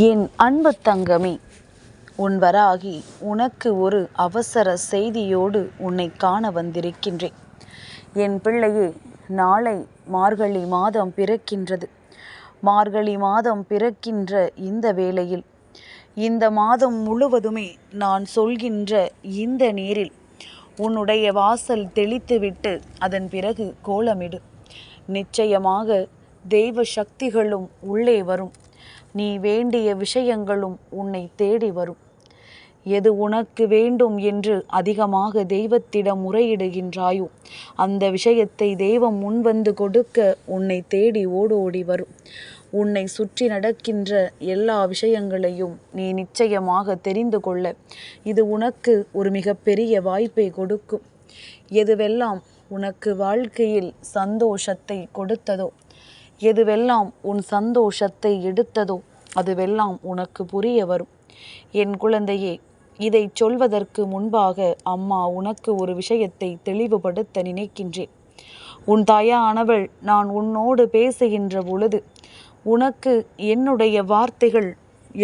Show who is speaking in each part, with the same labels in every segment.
Speaker 1: என் அன்பு தங்கமே உன் வராகி உனக்கு ஒரு அவசர செய்தியோடு உன்னை காண வந்திருக்கின்றேன். என் பிள்ளையே நாளை மார்கழி மாதம் பிறக்கின்றது. மார்கழி மாதம் பிறக்கின்ற இந்த வேளையில் இந்த மாதம் முழுவதுமே நான் சொல்கின்ற இந்த நீரில் உன்னுடைய வாசல் தெளித்துவிட்டு அதன் பிறகு கோலமிடு. நிச்சயமாக தெய்வ சக்திகளும் உள்ளே வரும். நீ வேண்டிய விஷயங்களும் உன்னை தேடி வரும். எது உனக்கு வேண்டும் என்று அதிகமாக தெய்வத்திடம் முறையிடுகின்றாயோ அந்த விஷயத்தை தெய்வம் முன்வந்து கொடுக்க உன்னை தேடி ஓடோடி வரும். உன்னை சுற்றி நடக்கின்ற எல்லா விஷயங்களையும் நீ நிச்சயமாக தெரிந்து கொள்ள. இது உனக்கு ஒரு மிகப்பெரிய வாய்ப்பை கொடுக்கும். எதுவெல்லாம் உனக்கு வாழ்க்கையில் சந்தோஷத்தை கொடுத்ததோ எதுவெல்லாம் உன் சந்தோஷத்தை எடுத்ததோ அதுவெல்லாம் உனக்கு புரிய வரும். என் குழந்தையே இதை சொல்வதற்கு முன்பாக அம்மா உனக்கு ஒரு விஷயத்தை தெளிவுபடுத்த நினைக்கின்றேன். உன் தாயானவள் நான் உன்னோடு பேசுகின்ற பொழுது உனக்கு என்னுடைய வார்த்தைகள்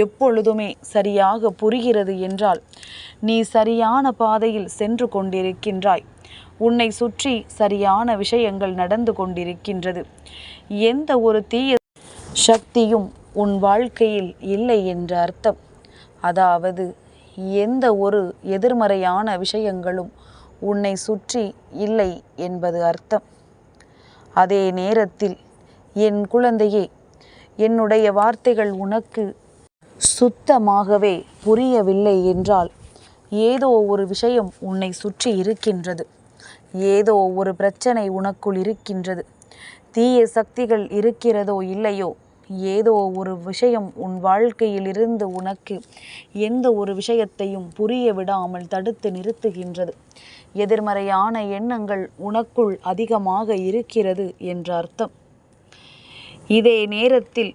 Speaker 1: எப்பொழுதுமே சரியாக புரிகிறது என்றால் நீ சரியான பாதையில் சென்று கொண்டிருக்கின்றாய். உன்னை சுற்றி சரியான விஷயங்கள் நடந்து கொண்டிருக்கின்றது. எந்த ஒரு தீய சக்தியும் உன் வாழ்க்கையில் இல்லை என்ற அர்த்தம். அதாவது எந்த ஒரு எதிர்மறையான விஷயங்களும் உன்னை சுற்றி இல்லை என்பது அர்த்தம். அதே நேரத்தில் என் குழந்தையே என்னுடைய வார்த்தைகள் உனக்கு சுத்தமாகவே புரியவில்லை என்றால் ஏதோ ஒரு விஷயம் உன்னை சுற்றி இருக்கின்றது. ஏதோ ஒரு பிரச்சனை உனக்குள் இருக்கின்றது. தீய சக்திகள் இருக்கிறதோ இல்லையோ? ஏதோ ஒரு விஷயம் உன் வாழ்க்கையில் இருந்து உனக்கு எந்த ஒரு விஷயத்தையும் புரிய விடாமல் தடுத்து நிறுத்துகின்றது. எதிர்மறையான எண்ணங்கள் உனக்குள் அதிகமாக இருக்கிறது என்ற அர்த்தம் இதே நேரத்தில்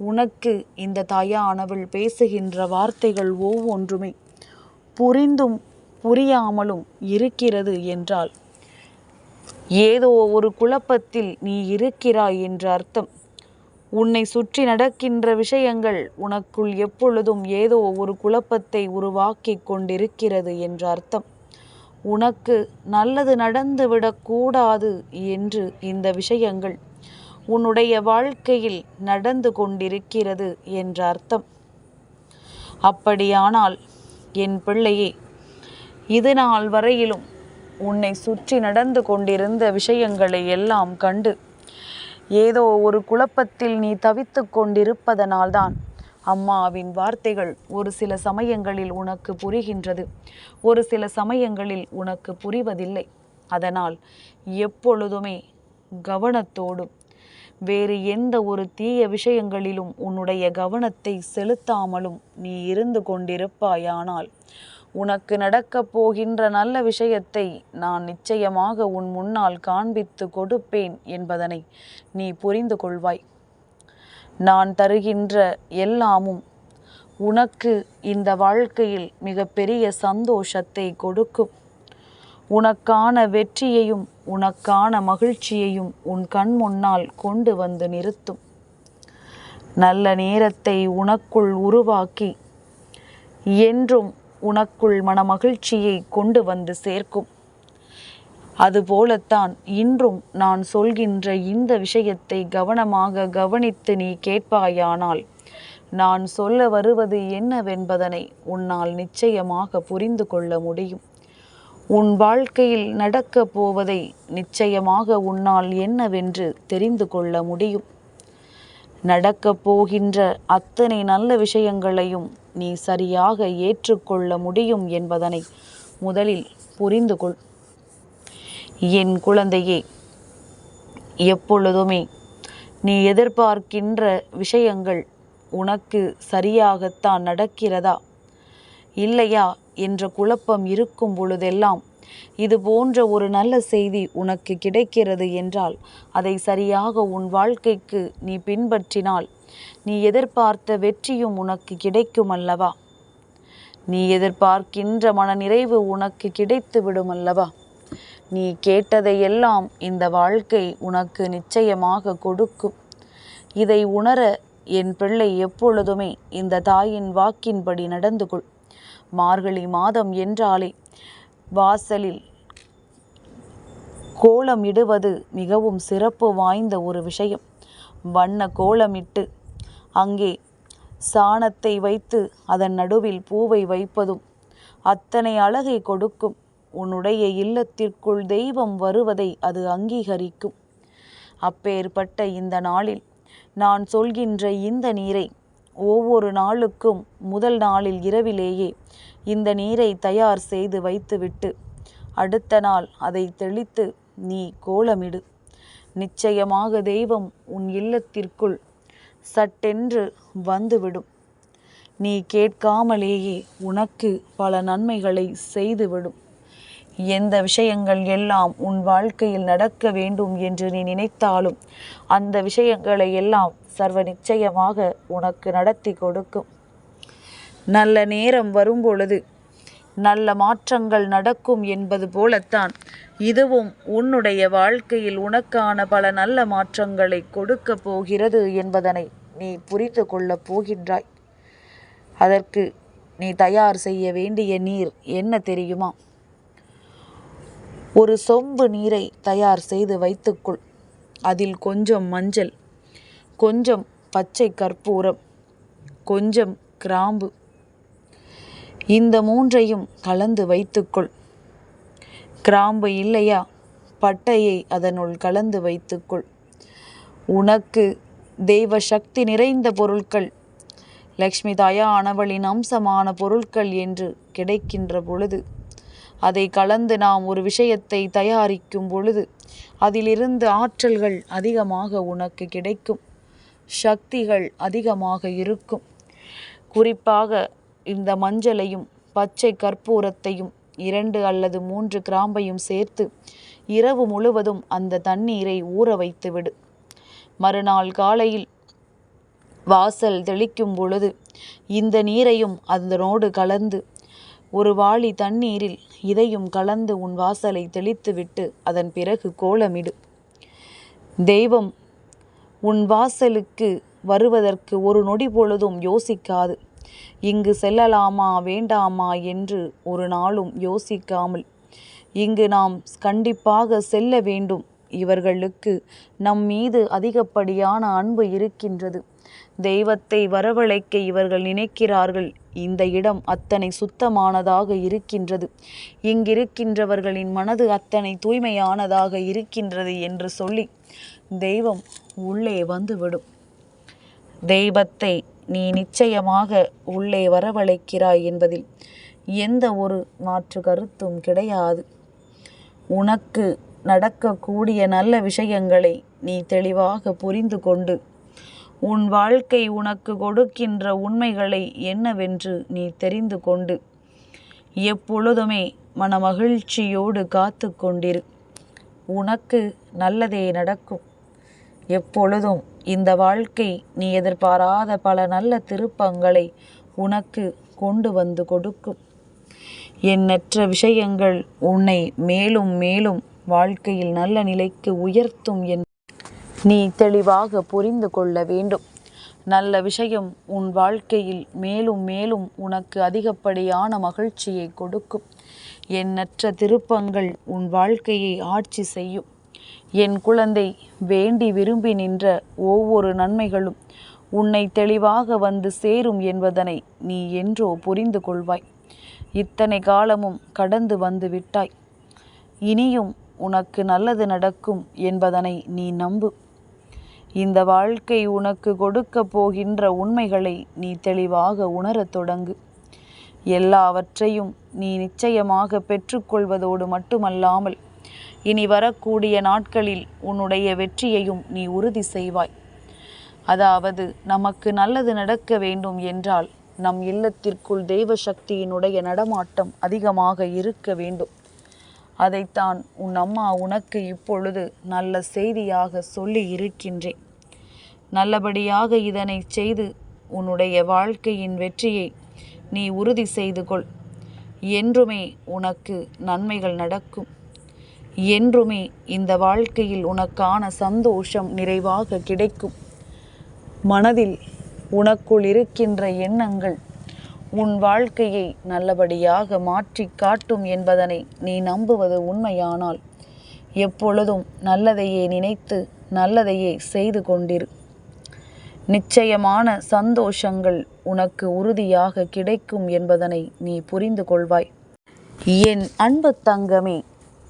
Speaker 1: உனக்கு இந்த தாயானவள் பேசுகின்ற வார்த்தைகள் ஒவ்வொன்றுமே புரிந்தும் புரியாமலும் இருக்கிறது என்றால் ஏதோ ஒரு குழப்பத்தில் நீ இருக்கிறாய் என்ற அர்த்தம். உன்னை சுற்றி நடக்கின்ற விஷயங்கள் உனக்குள் எப்பொழுதும் ஏதோ ஒரு குழப்பத்தை உருவாக்கி கொண்டிருக்கிறது என்று அர்த்தம். உனக்கு நல்லது நடந்துவிடக்கூடாது என்று இந்த விஷயங்கள் உன்னுடைய வாழ்க்கையில் நடந்து கொண்டிருக்கிறது என்ற அர்த்தம். அப்படியானால் என் பிள்ளையே இது நாள் வரையிலும் உன்னை சுற்றி நடந்து கொண்டிருந்த விஷயங்களை எல்லாம் கண்டு. ஏதோ ஒரு குழப்பத்தில் நீ தவித்து கொண்டிருப்பதனால்தான். அம்மாவின் வார்த்தைகள் ஒரு சில சமயங்களில் உனக்கு புரிகின்றது ஒரு சில சமயங்களில் உனக்கு புரிவதில்லை. அதனால் எப்பொழுதுமே கவனத்தோடும் வேறு எந்த ஒரு தீய விஷயங்களிலும் உன்னுடைய கவனத்தை செலுத்தாமலும் நீ இருந்து கொண்டிருப்பாயானால் உனக்கு நடக்கப் போகின்ற நல்ல விஷயத்தை நான் நிச்சயமாக உன் முன்னால் காண்பித்து கொடுப்பேன் என்பதனை நீ புரிந்து கொள்வாய். நான் தருகின்ற எல்லாமும் உனக்கு இந்த வாழ்க்கையில் மிகப்பெரிய சந்தோஷத்தை கொடுக்கும். உனக்கான வெற்றியையும் உனக்கான மகிழ்ச்சியையும் உன் கண் முன்னால் கொண்டு வந்து நிறுத்தும். நல்ல நேரத்தை உனக்குள் உருவாக்கி என்றும் உனக்குள் மனமகிழ்ச்சியை கொண்டு வந்து சேர்க்கும். அதுபோலத்தான் இன்றும் நான் சொல்கின்ற இந்த விஷயத்தை கவனமாக கவனித்து நீ கேட்பாயானால் நான் சொல்ல வருவது என்னவென்பதனை உன்னால் நிச்சயமாக புரிந்து கொள்ள முடியும். உன் வாழ்க்கையில் நடக்கப் போவதை நிச்சயமாக உன்னால் என்னவென்று தெரிந்து கொள்ள முடியும். நடக்கப் போகின்ற அத்தனை நல்ல விஷயங்களையும் நீ சரியாக ஏற்றுக்கொள்ள முடியும் என்பதனை முதலில் புரிந்து கொள். என் குழந்தையே எப்பொழுதுமே நீ எதிர்பார்க்கின்ற விஷயங்கள் உனக்கு சரியாகத்தான் நடக்கிறதா? இல்லையா? என்ற குழப்பம் இருக்கும் பொழுதெல்லாம் இது போன்ற ஒரு நல்ல செய்தி உனக்கு கிடைக்கிறது என்றால் அதை சரியாக உன் வாழ்க்கைக்கு நீ பின்பற்றினால் நீ எதிர்பார்த்த வெற்றியும் உனக்கு கிடைக்கும் அல்லவா நீ எதிர்பார்க்கின்ற மன நிறைவு உனக்கு கிடைத்து விடும் அல்லவா நீ கேட்டதையெல்லாம் இந்த வாழ்க்கை உனக்கு நிச்சயமாக கொடுக்கும். இதை உணர என் பிள்ளை எப்பொழுதுமே இந்த தாயின் வாக்கின்படி நடந்து கொள். மார்கழி மாதம் என்றாலே வாசலில் கோலம் இடுவது மிகவும் சிறப்பு வாய்ந்த ஒரு விஷயம். வண்ண கோலமிட்டு அங்கே சாணத்தை வைத்து அதன் நடுவில் பூவை வைப்பதும் அத்தனை அழகை கொடுக்கும். உன்னுடைய இல்லத்திற்குள் தெய்வம் வருவதை அது அங்கீகரிக்கும். அப்பேற்பட்ட இந்த நாளில் நான் சொல்கின்ற இந்த நீரை ஒவ்வொரு நாளுக்கும் முதல் நாளில் இரவிலேயே இந்த நீரை தயார் செய்து வைத்துவிட்டு அடுத்த நாள் அதை தெளித்து நீ கோலமிடு. நிச்சயமாக தெய்வம் உன் இல்லத்திற்குள் சட்டென்று வந்துவிடும். நீ கேட்காமலேயே உனக்கு பல நன்மைகளை செய்துவிடும். எந்த விஷயங்கள் எல்லாம் உன் வாழ்க்கையில் நடக்க வேண்டும் என்று நீ நினைத்தாலும் அந்த விஷயங்களை எல்லாம் சர்வ நிச்சயமாக உனக்கு நடத்தி கொடுக்கும். நல்ல நேரம் வரும்பொழுது நல்ல மாற்றங்கள் நடக்கும் என்பது போலத்தான் இதுவும் உன்னுடைய வாழ்க்கையில் உனக்கான பல நல்ல மாற்றங்களை கொடுக்க போகிறது என்பதனை நீ புரிந்து கொள்ளப் போகின்றாய். அதற்கு நீ தயார் செய்ய வேண்டிய நீர் என்ன தெரியுமா? ஒரு சொம்பு நீரை தயார் செய்து வைத்துக்கொள். அதில் கொஞ்சம் மஞ்சள் கொஞ்சம் பச்சை கற்பூரம் கொஞ்சம் கிராம்பு இந்த மூன்றையும் கலந்து வைத்துக்கொள். கிராம்பு இல்லையா? பட்டையை அதனுள் கலந்து வைத்துக்கொள். உனக்கு தெய்வ சக்தி நிறைந்த பொருட்கள் லக்ஷ்மி தாயா ஆனவளின் அம்சமான பொருட்கள் என்று கிடைக்கின்ற பொழுது அதை கலந்து நாம் ஒரு விஷயத்தை தயாரிக்கும் பொழுது அதிலிருந்து ஆற்றல்கள் அதிகமாக உனக்கு கிடைக்கும். சக்திகள் அதிகமாக இருக்கும். குறிப்பாக இந்த மஞ்சளையும் பச்சை கற்பூரத்தையும் இரண்டு அல்லது மூன்று கிராம்பையும் சேர்த்து இரவு முழுவதும் அந்த தண்ணீரை ஊற வைத்து விடு. மறுநாள் காலையில் வாசல் தெளிக்கும் பொழுது இந்த நீரையும் அதனோடு கலந்து ஒரு வாளி தண்ணீரில் இதையும் கலந்து உன் வாசலை தெளித்துவிட்டு அதன் பிறகு கோலமிடு. தெய்வம் உன் வாசலுக்கு வருவதற்கு ஒரு நொடி பொழுதும் யோசிக்காது. இங்கு செல்லலாமா வேண்டாமா என்று ஒரு நாளும் யோசிக்காமல் இங்கு நாம் கண்டிப்பாக செல்ல வேண்டும். இவர்களுக்கு நம் மீது அதிகப்படியான அன்பு இருக்கின்றது. தெய்வத்தை வரவழைக்க இவர்கள் நினைக்கிறார்கள். இந்த இடம் அத்தனை சுத்தமானதாக இருக்கின்றது. இங்கிருக்கின்றவர்களின் மனது அத்தனை தூய்மையானதாக இருக்கின்றது என்று சொல்லி தெய்வம் உள்ளே வந்துவிடும். தெய்வத்தை நீ நிச்சயமாக உள்ளே வரவழைக்கிறாய் என்பதில் எந்த ஒரு மாற்று கருத்தும் கிடையாது. உனக்கு நடக்கக்கூடிய நல்ல விஷயங்களை நீ தெளிவாக புரிந்து கொண்டு உன் வாழ்க்கை உனக்கு கொடுக்கின்ற உண்மைகளை என்னவென்று நீ தெரிந்து கொண்டு எப்பொழுதுமே மனமகிழ்ச்சியோடு காத்து கொண்டிரு உனக்கு நல்லதே நடக்கும். எப்பொழுதும் இந்த வாழ்க்கை நீ எதிர்பாராத பல நல்ல திருப்பங்களை உனக்கு கொண்டு வந்து கொடுக்கும். எண்ணற்ற விஷயங்கள் உன்னை மேலும் மேலும் வாழ்க்கையில் நல்ல நிலைக்கு உயர்த்தும் என் நீ தெளிவாக புரிந்து கொள்ள வேண்டும். நல்ல விஷயம் உன் வாழ்க்கையில் மேலும் மேலும் உனக்கு அதிகப்படியான மகிழ்ச்சியை கொடுக்கும். எண்ணற்ற திருப்பங்கள் உன் வாழ்க்கையை ஆட்சி செய்யும். என் குழந்தை வேண்டி விரும்பி நின்ற ஒவ்வொரு நன்மைகளும் உன்னை தெளிவாக வந்து சேரும் என்பதனை நீ என்றோ புரிந்து கொள்வாய். இத்தனை காலமும் கடந்து வந்து விட்டாய். இனியும் உனக்கு நல்லது நடக்கும் என்பதனை நீ நம்பு. இந்த வாழ்க்கை உனக்கு கொடுக்க போகின்ற உண்மைகளை நீ தெளிவாக உணரத் தொடங்கு. எல்லாவற்றையும் நீ நிச்சயமாக பெற்றுக்கொள்வதோடு மட்டுமல்லாமல் இனி வரக்கூடிய நாட்களில் உன்னுடைய வெற்றியையும் நீ உறுதி செய்வாய். அதாவது நமக்கு நல்லது நடக்க வேண்டும் என்றால் நம் இல்லத்திற்குள் தெய்வ சக்தியினுடைய நடமாட்டம் அதிகமாக இருக்க வேண்டும். அதைத்தான் உன் அம்மா உனக்கு இப்பொழுது நல்ல செய்தியாக சொல்லி இருக்கின்றேன். நல்லபடியாக இதனை செய்து உன்னுடைய வாழ்க்கையின் வெற்றியை நீ உறுதி செய்து கொள். என்றுமே உனக்கு நன்மைகள் நடக்கும். என்றுமே இந்த வாழ்க்கையில் உனக்கான சந்தோஷம் நிறைவாக கிடைக்கும். மனதில் உனக்குள் இருக்கின்ற எண்ணங்கள் உன் வாழ்க்கையை நல்லபடியாக மாற்றி காட்டும் என்பதனை நீ நம்புவது உண்மையானால் எப்பொழுதும் நல்லதையே நினைத்து நல்லதையே செய்து கொண்டிரு. நிச்சயமான சந்தோஷங்கள் உனக்கு உறுதியாக கிடைக்கும் என்பதனை நீ புரிந்து கொள்வாய். என் அன்பு தங்கமே